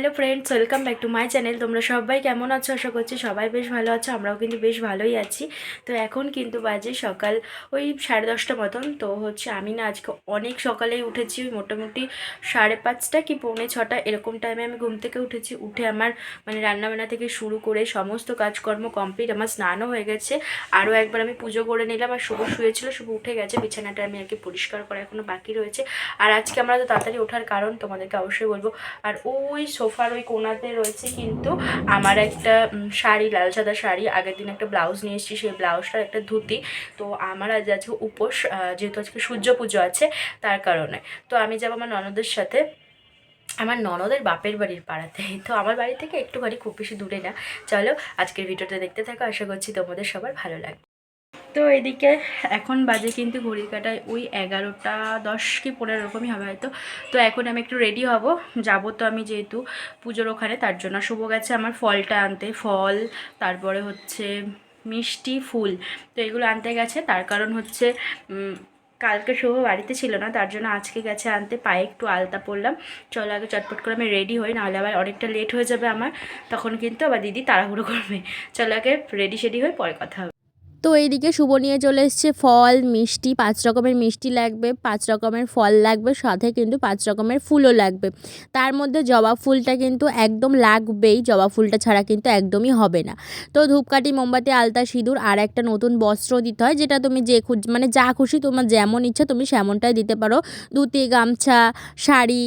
Hello friends welcome back to my channel তোমরা সবাই কেমন আছো? আশা করছি সবাই বেশ ভালো আছো, আমরাও কিন্তু বেশ ভালোই আছি। তো এখন কিন্তু বাজে সকাল, ওই সাড়ে দশটা মতন। তো হচ্ছে আমি না আজকে অনেক সকালেই উঠেছি মোটামুটি সাড়ে পাঁচটা কি পৌনে ছটা এরকম টাইমে আমি ঘুম থেকে উঠেছি। উঠে আমার মানে রান্নাবান্না থেকে শুরু করে সমস্ত কাজকর্ম কমপ্লিট আমার স্নানও হয়ে গেছে। আরও একবার আমি পুজো করে নিলাম, আর শুভ শুয়েছিল, শুভ উঠে গেছে, বিছানাটা আমি আর কি পরিষ্কার করা এখনও বাকি রয়েছে। আর আজকে আমরা তো তাড়াতাড়ি ওঠার কারণ তোমাদেরকে অবশ্যই বলব। আর ওই সোফার ওই কোনাতে রয়েছে কিন্তু আমার একটা শাড়ি, লাল সাদা শাড়ি। আগের দিন একটা ব্লাউজ নিয়ে এসেছি, সেই ব্লাউজটার একটা ধুতি। তো আমার আজ আছে উপোস যেহেতু আজকে সূর্য পুজো আছে তার কারণে। তো আমি যাব আমার ননদের সাথে। আমার ননদের বাপের বাড়ির পাড়াতে। তো আমার বাড়ি থেকে একটুখানি খুব বেশি দূরে না। চলো আজকের ভিডিওটা দেখতে থাকো। আশা করছি তোমাদের সবার ভালো লাগবে। তো এদিকে এখন বাজে কিন্তু ঘড়ির কাটায় ওই এগারোটা দশ কি পনেরো রকমই হবে হয়তো। তো এখন আমি একটু রেডি হব। যাব তো আমি যেহেতু পুজোর ওখানে, তার জন্য শুভ গেছে আমার ফলটা আনতে। ফল, তারপরে হচ্ছে মিষ্টি, ফুল, তো এগুলো আনতে গেছে। তার কারণ হচ্ছে কালকে শুভ বাড়িতে ছিল না, তার জন্য আজকে গেছে আনতে। পায়ে একটু আলতা পরলাম। চলো আগে চটপট করে আমি রেডি হই, নাহলে আবার অনেকটা লেট হয়ে যাবে আমার। তখন কিন্তু আবার দিদি তাড়াহুড়ো করবে। চলো আগে রেডি সেডি হয়ে পরে কথা হবে। তো এইদিকে শুভ নিয়ে চলে এসছে ফল, মিষ্টি, পাঁচ রকমের মিষ্টি লাগবে, পাঁচ রকমের ফল লাগবে, সাথে কিন্তু পাঁচ রকমের ফুলও লাগবে। তার মধ্যে জবা ফুলটা কিন্তু একদম লাগবেই, জবা ফুলটা ছাড়া কিন্তু একদমই হবে না। তো ধূপকাঠি, মোমবাতি, আলতা, সিঁদুর আর একটা নতুন বস্ত্র দিতে হয়, যেটা তুমি যে খুঁজ মানে যা খুশি তোমার যেমন ইচ্ছা তুমি সেমনটাই দিতে পারো। ধুতি, গামছা, শাড়ি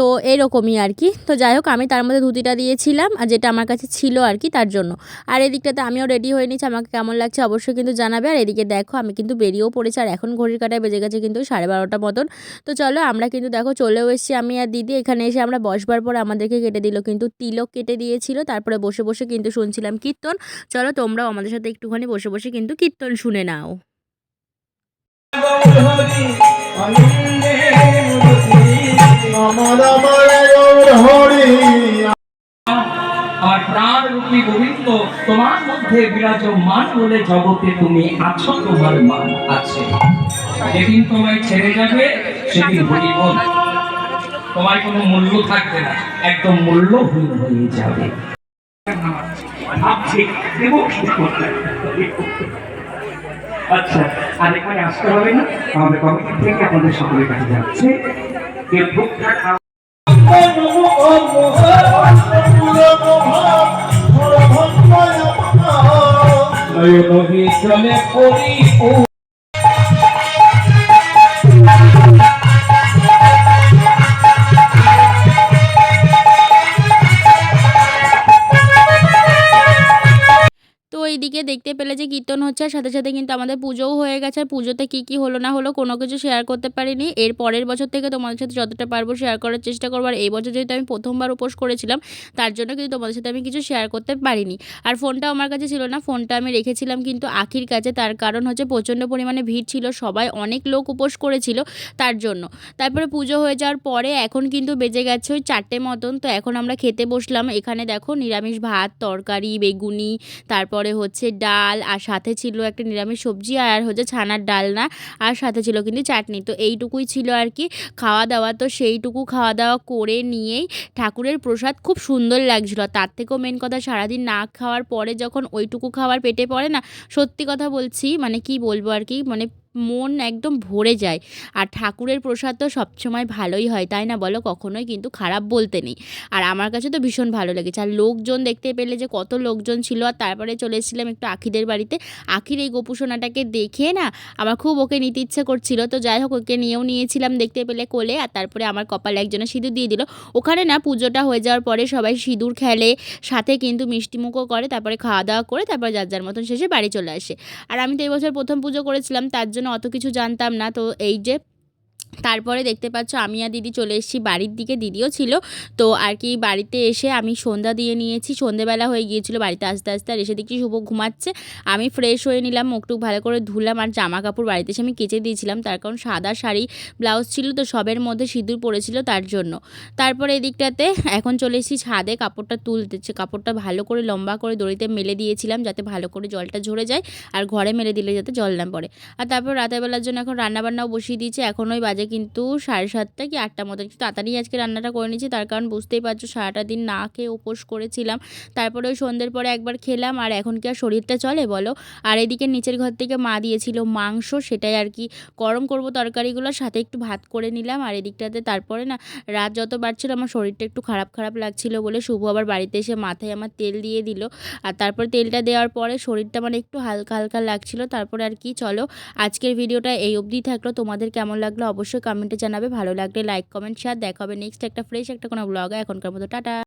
তো এরকমই আর কি। তো যাই হোক, আমি তার মধ্যে ধুতিটা দিয়েছিলাম আর যেটা আমার কাছে ছিল আর কি তার জন্য। আর এদিকটাতে আমিও রেডি হয়ে নিচ্ছি আমাকে কেমন লাগছে অবশ্যই কিন্তু জানাবে। আর এদিকে দেখো, আমি কিন্তু বেরিয়েও পড়েছি আর এখন ঘড়ির কাটায় বেজে গেছে কিন্তু সাড়ে বারোটা মতন। তো চলো, আমরা কিন্তু দেখো চলেও এসেছি আমি আর দিদি। এখানে এসে আমরা বসবার পর আমাদেরকে কেটে দিল কিন্তু তিলক কেটে দিয়েছিল। তারপরে বসে বসে কিন্তু শুনছিলাম কীর্তন। চলো, তোমরাও আমাদের সাথে একটুখানি বসে বসে কিন্তু কীর্তন শুনে নাও। আমার হরি। প্রাণ রূপী গোবিন্দ, তোমার মধ্যে বিরাজমান বলে জগতে তুমি আছো, তোমার মান আছে। যেদিন তোমায় ছেড়ে যাবে, সেদিন হরিবল তোমার কোনো মূল্য থাকবে না, একদম মূল্যহীন হয়ে যাবে। আচ্ছা আর এখানে আসতে হবে না আমাদের কমিটি থেকে আপনাদের সকলের কাছে যাচ্ছে? যে ভুক্তা খাওয়া এইদিকে দেখতে পেলে যে কীর্তন হচ্ছে, আর সাথে সাথে কিন্তু আমাদের পুজোও হয়ে গেছে। আর পুজোতে কী কী হলো না হলো কোনো কিছু শেয়ার করতে পারিনি। এর পরের বছর থেকে তোমাদের সাথে যতটা পারব শেয়ার করার চেষ্টা করব। আর এই বছর যেহেতু আমি প্রথমবার উপোস করেছিলাম, তার জন্য কিন্তু তোমাদের সাথে আমি কিছু শেয়ার করতে পারিনি। আর ফোনটা আমার কাছে ছিল না, ফোনটা আমি রেখেছিলাম কিন্তু আখির কাছে। তার কারণ হচ্ছে প্রচণ্ড পরিমাণে ভিড় ছিল, সবাই অনেক লোক উপোস করেছিল তার জন্য। তারপরে পুজো হয়ে যাওয়ার পরে এখন কিন্তু বেজে গেছে ওই চারটে মতন, তো এখন আমরা খেতে বসলাম। এখানে দেখো নিরামিষ ভাত, তরকারি, বেগুনি, তারপরে হচ্ছে ডাল, আর সাথে ছিল একটা নিরামিষ সবজি, আর হচ্ছে ছানার ডাল না, আর সাথে ছিল কিন্তু চাটনি। তো এইটুকুই ছিল আর কি খাওয়া দাওয়া তো সেইটুকু খাওয়া দাওয়া করে নিয়েই ঠাকুরের প্রসাদ খুব সুন্দর লাগছিল। তার থেকেও মেন কথা সারাদিন না খাওয়ার পরে যখন ওইটুকু খাওয়ার পেটে পড়ে না, সত্যি কথা বলছি মানে কি বলব আর কি মানে মন একদম ভরে যায়। আর ঠাকুরের প্রসাদ তো সবসময় ভালোই হয়, তাই না বলো? কখনোই কিন্তু খারাপ বলতে নেই। আর আমার কাছে তো ভীষণ ভালো লেগেছে। আর লোকজন দেখতে পেলে যে কত লোকজন ছিল, আর তারপরে চলে এসেছিলাম একটু আখিদের বাড়িতে। আখির এই গোপুসোনাটাকে দেখে না আমার খুব ওকে নিতে ইচ্ছে করছিল। তো যাই হোক, ওকে নিয়েও নিয়েছিলাম দেখতে পেলে কোলে। আর তারপরে আমার কপালে একজনে সিঁদুর দিয়ে দিল। ওখানে না পুজোটা হয়ে যাওয়ার পরে সবাই সিঁদুর খেলে, সাথে কিন্তু মিষ্টিমুখও করে, তারপরে খাওয়া দাওয়া করে, তারপরে যার যার মতন শেষে বাড়ি চলে আসে। আর আমি তো এই বছর প্রথম পুজো করেছিলাম, তার জন্য অত কিছু জানতাম না। তো এই যে তারপরে দেখতে পাচ্ছ আমি আর দিদি চলে এসেছি, বাড়ির দিকে দিদিও ছিল। তো আর কি বাড়িতে এসে আমি সন্ধ্যা দিয়ে নিয়েছি সন্ধেবেলা হয়ে গিয়েছিল বাড়িতে আস্তে আস্তে আর এসে দেখছি শুভ ঘুমাচ্ছে। আমি ফ্রেশ হয়ে নিলাম মুখটুক ভালো করে ধুলাম আর জামা কাপড় বাড়িতে এসে আমি কেচে দিয়েছিলাম। তার কারণ সাদা শাড়ি, ব্লাউজ ছিল তো সবের মধ্যে সিঁদুর পড়েছিল তার জন্য। তারপরে এদিকটাতে এখন চলে এসেছি ছাদে কাপড়টা তুলতেছে কাপড়টা ভালো করে লম্বা করে দড়িতে মেলে দিয়েছিলাম যাতে ভালো করে জলটা ঝরে যায় আর ঘরে মেলে দিলে যাতে জল না পড়ে। আর তারপর রাতের বেলার জন্য এখন রান্নাবান্নাও বসিয়ে দিয়েছি, এখন ওই বাজে কিন্তু সাড়ে সাতটা কি আটটা মতো। একটু তাড়াতাড়ি আজকে রান্নাটা করে নিয়েছি, তার কারণ বুঝতেই পারছ সারাটা দিন না খেয়ে উপোস করেছিলাম। তারপরে ওই সন্ধ্যের পরে একবার খেলাম, আর এখন কি আর শরীরটা চলে বলো? আর এদিকে নিচের ঘর থেকে মা দিয়েছিল মাংস, সেটাই আর কি। গরম করব তরকারিগুলোর সাথে একটু ভাত করে নিলাম, আর এদিকটাতে তারপরে না রাত যত বাড়ছিল আমার শরীরটা একটু খারাপ খারাপ লাগছিল বলে শুভ আবার বাড়িতে এসে মাথায় আমার তেল দিয়ে দিল। আর তারপর তেলটা দেওয়ার পরে শরীরটা মানে একটু হালকা হালকা লাগছিল। তারপরে আর কি, চলো আজকের ভিডিওটা এই অবধি থাকল। তোমাদের কেমন লাগল অবশ্যই কমেন্টে জানাবে। ভালো লাগলে লাইক কমেন্ট শেয়ার দেখা হবে নেক্সট একটা ফ্রেশ একটা কোনো ব্লগ এখনকার মতো, টাটা।